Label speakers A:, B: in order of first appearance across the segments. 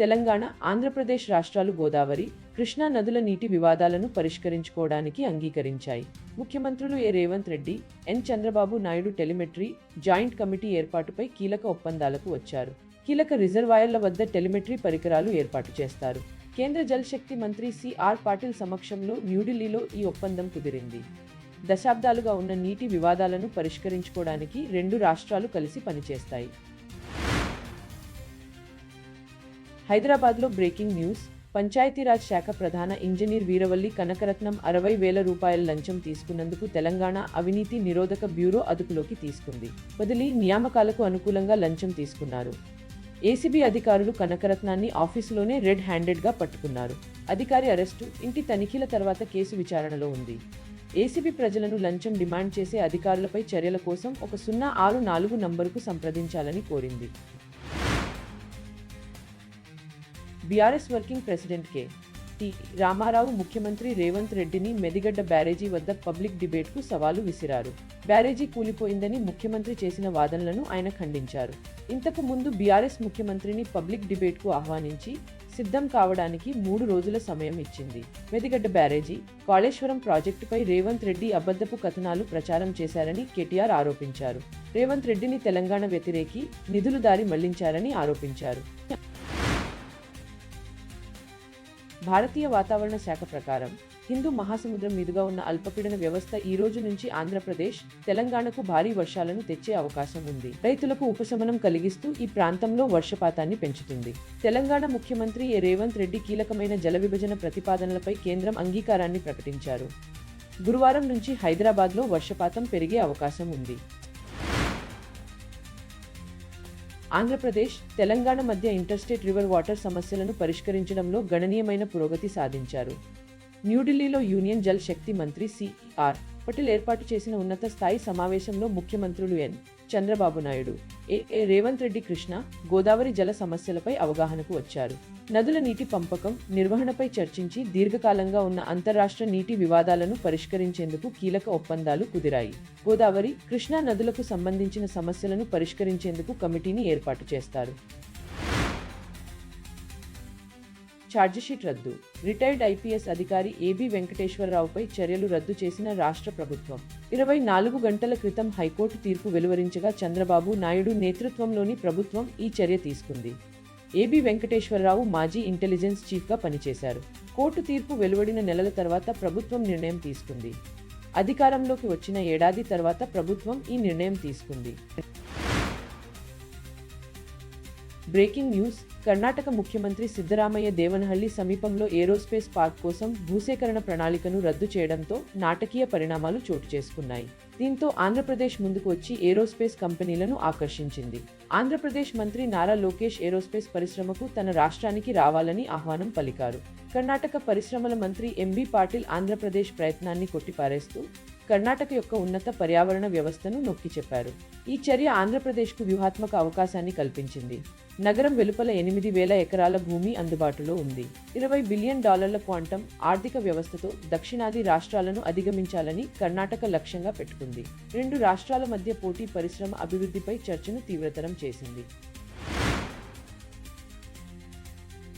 A: తెలంగాణ ఆంధ్రప్రదేశ్ రాష్ట్రాలు గోదావరి కృష్ణా నదుల నీటి వివాదాలను పరిష్కరించుకోవడానికి అంగీకరించాయి. ముఖ్యమంత్రులు A Revanth Reddy N Chandrababu Naidu telemetry joint committee ఏర్పాటుపై కీలక ఒప్పందాలకు వచ్చారు. కీలక రిజర్వాయర్ల వద్ద టెలిమెట్రీ పరికరాలు ఏర్పాటు చేస్తారు. కేంద్ర జల్ శక్తి మంత్రి సిఆర్ పాటిల్ సమక్షంలో న్యూఢిల్లీలో ఈ ఒప్పందం కుదిరింది. దశాబ్దాలుగా ఉన్న నీటి వివాదాలను పరిష్కరించుకోవడానికి రెండు రాష్ట్రాలు కలిసి పనిచేస్తాయి. హైదరాబాద్లో బ్రేకింగ్ న్యూస్. పంచాయతీరాజ్ శాఖ ప్రధాన ఇంజనీర్ వీరవల్లి కనకరత్నం అరవై వేల రూపాయల లంచం తీసుకున్నందుకు తెలంగాణ అవినీతి నిరోధక బ్యూరో అదుపులోకి తీసుకుంది. బదిలీ నియామకాలకు అనుకూలంగా లంచం తీసుకున్నారు. ఏసీబీ అధికారులు కనకరత్నాన్ని ఆఫీసులోనే రెడ్ హ్యాండెడ్గా పట్టుకున్నారు. అధికారి అరెస్టు ఇంటి తనిఖీల తర్వాత కేసు విచారణలో ఉంది. ఏసీబీ ప్రజలను లంచం డిమాండ్ చేసే అధికారులపై చర్యల కోసం ఒక సున్నా ఆరు నాలుగు నంబరుకు సంప్రదించాలని కోరింది. BRS working president K. T. Ramarao ముఖ్యమంత్రి రేవంత్ రెడ్డిని మెదిగడ్డ బ్యారేజీ వద్ద పబ్లిక్ డిబేట్కు సవాలు విసిరారు. బ్యారేజీ కూలిపోయిందని ముఖ్యమంత్రి చేసిన వాదనలను ఆయన ఖండించారు. ఇంతకు ముందు బీఆర్ఎస్ ముఖ్యమంత్రిని పబ్లిక్ డిబేట్కు ఆహ్వానించి సిద్ధం కావడానికి మూడు రోజుల సమయం ఇచ్చింది. మెదిగడ్డ బ్యారేజీ కాళేశ్వరం ప్రాజెక్టుపై రేవంత్ రెడ్డి అబద్ధపు కథనాలు ప్రచారం చేశారని కేటీఆర్ ఆరోపించారు. రేవంత్ రెడ్డిని తెలంగాణ వ్యతిరేకి నిధులు దారి మళ్ళించారని ఆరోపించారు. భారతీయ వాతావరణ శాఖ ప్రకారం హిందూ మహాసముద్రం మీదుగా ఉన్న అల్పపీడన వ్యవస్థ ఈ రోజు నుంచి ఆంధ్రప్రదేశ్ తెలంగాణకు భారీ వర్షాలను తెచ్చే అవకాశం ఉంది. రైతులకు ఉపశమనం కలిగిస్తూ ఈ ప్రాంతంలో వర్షపాతాన్ని పెంచుతుంది. తెలంగాణ ముఖ్యమంత్రి ఏ రేవంత్ రెడ్డి కీలకమైన జల విభజన ప్రతిపాదనలపై కేంద్రం అంగీకారాన్ని ప్రకటించారు. గురువారం నుంచి హైదరాబాద్లో వర్షపాతం పెరిగే అవకాశం ఉంది. ఆంధ్రప్రదేశ్ తెలంగాణ మధ్య ఇంటర్స్టేట్ రివర్ వాటర్ సమస్యలను పరిష్కరించడంలో గణనీయమైన పురోగతి సాధించారు. న్యూఢిల్లీలో యూనియన్ జల్ శక్తి మంత్రి సిఆర్ పటేల్ ఏర్పాటు చేసిన ఉన్నత స్థాయి సమావేశంలో ముఖ్యమంత్రులు ఎన్. చంద్రబాబు నాయుడు ఏ. ఏ. రేవంత్ రెడ్డి కృష్ణ గోదావరి జల సమస్యలపై అవగాహనకు వచ్చారు. నదుల నీటి పంపకం నిర్వహణపై చర్చించి దీర్ఘకాలంగా ఉన్న అంతరాష్ట్ర నీటి వివాదాలను పరిష్కరించేందుకు కీలక ఒప్పందాలు కుదిరాయి. గోదావరి కృష్ణా నదులకు సంబంధించిన సమస్యలను పరిష్కరించేందుకు కమిటీని ఏర్పాటు చేస్తారు. ఛార్జిషీట్ రద్దు. రిటైర్డ్ ఐపీఎస్ అధికారి ఏబి వెంకటేశ్వరరావుపై చర్యలు రద్దు చేసిన రాష్ట్ర ప్రభుత్వం. ఇరవై నాలుగు గంటల క్రితం హైకోర్టు తీర్పు వెలువరించగా చంద్రబాబు నాయుడు నేతృత్వంలోని ప్రభుత్వం ఈ చర్య తీసుకుంది. ఏబి వెంకటేశ్వరరావు మాజీ ఇంటెలిజెన్స్ చీఫ్గా పనిచేశారు. కోర్టు తీర్పు వెలువడిన నెలల తర్వాత ప్రభుత్వం నిర్ణయం తీసుకుంది. అధికారంలోకి వచ్చిన ఏడాది తర్వాత ప్రభుత్వం ఈ నిర్ణయం తీసుకుంది. బ్రేకింగ్ న్యూస్ కర్ణాటక ముఖ్యమంత్రి సిద్ధరామయ్య దేవనహళ్ళి సమీపంలో ఏరోస్పేస్ పార్క్ కోసం భూసేకరణ ప్రణాళికను రద్దు చేయడంతో నాటకీయ పరిణామాలు చోటు చేసుకున్నాయి. దీంతో ఆంధ్రప్రదేశ్ ముందుకు వచ్చి ఏరోస్పేస్ కంపెనీలను ఆకర్షించింది. ఆంధ్రప్రదేశ్ మంత్రి నారా లోకేష్ ఏరోస్పేస్ పరిశ్రమకు తన రాష్ట్రానికి రావాలని ఆహ్వానం పలికారు. కర్ణాటక పరిశ్రమల మంత్రి ఎంబీ పాటిల్ ఆంధ్రప్రదేశ్ ప్రయత్నాన్ని కొట్టిపారేస్తూ కర్ణాటక యొక్క ఉన్నత పర్యావరణ వ్యవస్థను నొక్కి చెప్పారు. ఈ చర్య ఆంధ్రప్రదేశ్కు వ్యూహాత్మక అవకాశాన్ని కల్పించింది. నగరం వెలుపల ఎనిమిది వేల ఎకరాల భూమి అందుబాటులో ఉంది. ఇరవై బిలియన్ డాలర్ల క్వాంటం ఆర్థిక వ్యవస్థతో దక్షిణాది రాష్ట్రాలను అధిగమించాలని కర్ణాటక లక్ష్యంగా పెట్టుకుంది. రెండు రాష్ట్రాల మధ్య పోటీ పరిశ్రమ అభివృద్ధిపై చర్చను తీవ్రతరం చేసింది.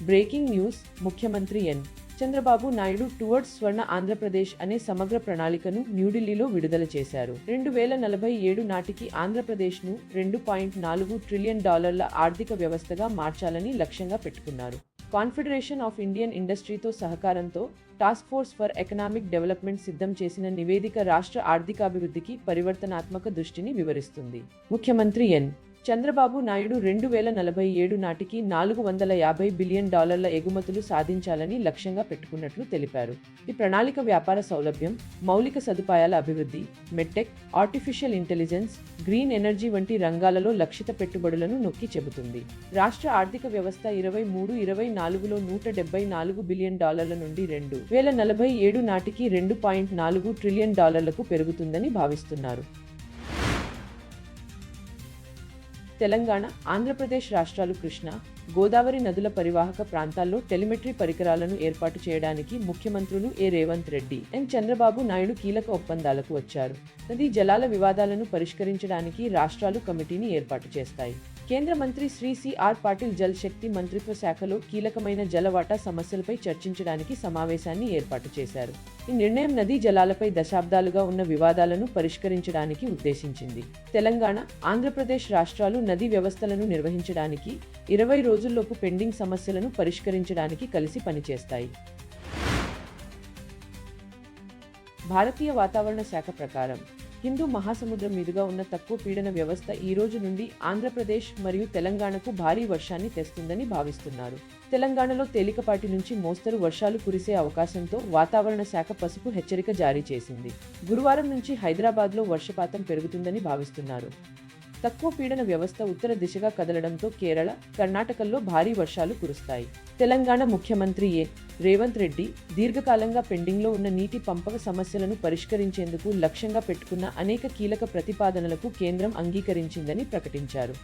A: బ్రేకింగ్ న్యూస్ ముఖ్యమంత్రి ఎన్. చంద్రబాబు నాయుడు టువర్డ్స్ స్వర్ణ ఆంధ్రప్రదేశ్ అనే సమగ్ర ప్రణాళికను న్యూఢిల్లీలో విడుదల చేశారు. రెండు వేల నలభై ఏడు నాటికి ఆంధ్రప్రదేశ్ను రెండు పాయింట్ నాలుగు ట్రిలియన్ డాలర్ల ఆర్థిక వ్యవస్థగా మార్చాలని లక్ష్యంగా పెట్టుకున్నారు. కాన్ఫెడరేషన్ ఆఫ్ ఇండియన్ ఇండస్ట్రీతో సహకారంతో task force for economic development సిద్ధం చేసిన నివేదిక రాష్ట్ర ఆర్థికాభివృద్ధికి పరివర్తనాత్మక దృష్టిని వివరిస్తుంది. ముఖ్యమంత్రి ఎన్. చంద్రబాబు నాయుడు రెండు వేల నలభై ఏడు నాటికి నాలుగు వందల యాభై బిలియన్ డాలర్ల ఎగుమతులు సాధించాలని లక్ష్యంగా పెట్టుకున్నట్లు తెలిపారు. ఈ ప్రణాళిక వ్యాపార సౌలభ్యం మౌలిక సదుపాయాల అభివృద్ధి medtech artificial intelligence green energy వంటి రంగాలలో లక్షిత పెట్టుబడులను నొక్కి చెబుతుంది. రాష్ట్ర ఆర్థిక వ్యవస్థ ఇరవై మూడు ఇరవై నాలుగులో నూట డెబ్బై నాలుగు బిలియన్ డాలర్ల నుండి రెండు వేల నలభై ఏడు నాటికి రెండు పాయింట్ నాలుగు ట్రిలియన్ డాలర్లకు పెరుగుతుందని భావిస్తున్నారు. తెలంగాణ ఆంధ్రప్రదేశ్ రాష్ట్రాలు కృష్ణా గోదావరి నదుల పరివాహక ప్రాంతాల్లో టెలిమెట్రీ పరికరాలను ఏర్పాటు చేయడానికి ముఖ్యమంత్రులు ఏ రేవంత్ రెడ్డి ఎన్ చంద్రబాబు నాయుడు కీలక ఒప్పందాలకు వచ్చారు. నదీ జలాల వివాదాలను పరిష్కరించడానికి రాష్ట్రాలు కమిటీని ఏర్పాటు చేస్తాయి. కేంద్ర మంత్రి శ్రీ సిఆర్ పాటిల్ జల్ శక్తి మంత్రిత్వ శాఖలో కీలకమైన జలవాటా సమస్యలపై చర్చించడానికి సమావేశాన్ని ఏర్పాటు చేశారు. ఈ నిర్ణయం నదీ జలాలపై దశాబ్దాలుగా ఉన్న వివాదాలను పరిష్కరించడానికి ఉద్దేశించింది. తెలంగాణ ఆంధ్రప్రదేశ్ రాష్ట్రాలు నదీ వ్యవస్థలను నిర్వహించడానికి ఇరవై రోజు రోజుల్లోపు పెండింగ్ సమస్యలను పరిష్కరించడానికి కలిసి పనిచేస్తాయి. భారతీయ వాతావరణ శాఖ ప్రకారం హిందూ మహాసముద్రం మీదుగా ఉన్న తక్కువ పీడన వ్యవస్థ ఈ రోజు నుండి ఆంధ్రప్రదేశ్ మరియు తెలంగాణకు భారీ వర్షాన్ని తెస్తుందని భావిస్తున్నారు. తెలంగాణలో తేలికపాటి నుంచి మోస్తరు వర్షాలు కురిసే అవకాశంతో వాతావరణ శాఖ పసుపు హెచ్చరిక జారీ చేసింది. గురువారం నుంచి హైదరాబాద్లో వర్షపాతం పెరుగుతుందని భావిస్తున్నారు. తక్కువ పీడన వ్యవస్థ ఉత్తర దిశగా కదలడంతో కేరళ కర్ణాటకల్లో భారీ వర్షాలు కురుస్తాయి. తెలంగాణ ముఖ్యమంత్రి ఏ. రేవంత్ రెడ్డి దీర్ఘకాలంగా పెండింగ్లో ఉన్న నీటి పంపక సమస్యలను పరిష్కరించేందుకు లక్ష్యంగా పెట్టుకున్న అనేక కీలక ప్రతిపాదనలకు కేంద్రం అంగీకరించిందని ప్రకటించారు.